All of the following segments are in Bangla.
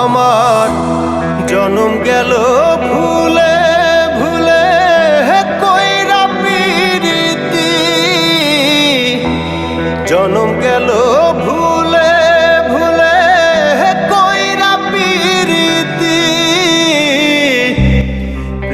আমার জনম গেল ভুলে ভুলে কইরা পিরিতি। জনম গেল ভুলে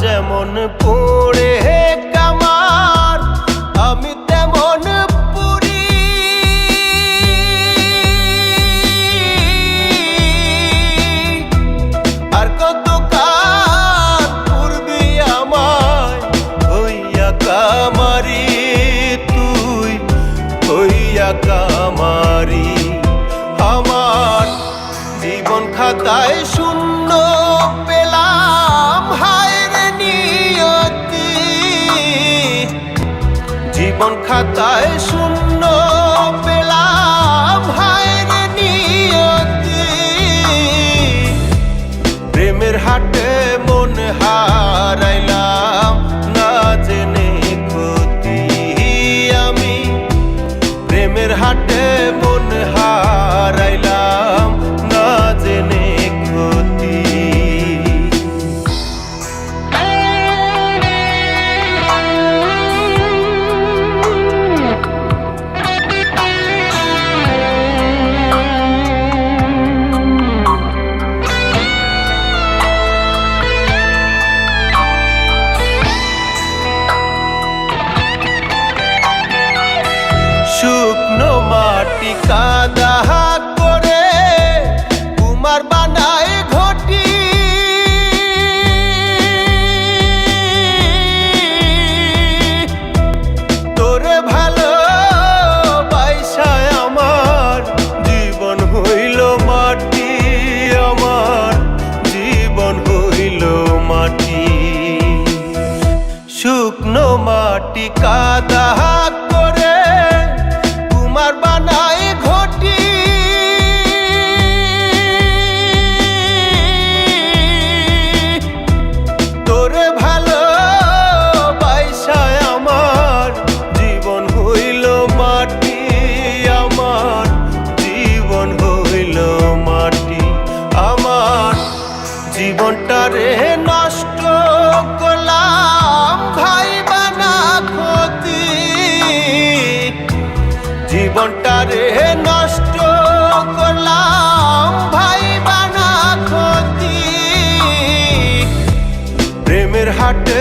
যেমন পড়ে কামার, আমি তেমন পুরি আর কত কাল পূর্বে আমায় হইয়া কামারি তুই হইয়া কামারি আমার জীবন খাতায় শূন্য পেলাম জীবন খাতায় শূন্য পেলাম হায় রে নিয়তি। প্রেমের হাটে মাটি কাদা করে কুমার বানায় ঘটি। তোরে ভালো পয়সায় আমার জীবন হইল মাটি, আমার জীবন হইল মাটি। শুকনো মাটি কাদা জীবনটা রে নষ্ট করলাম, ভাই বানা ক্ষতি। জীবনটা রে নষ্ট করলাম, ভাই বানা ক্ষতি। প্রেমের হাটে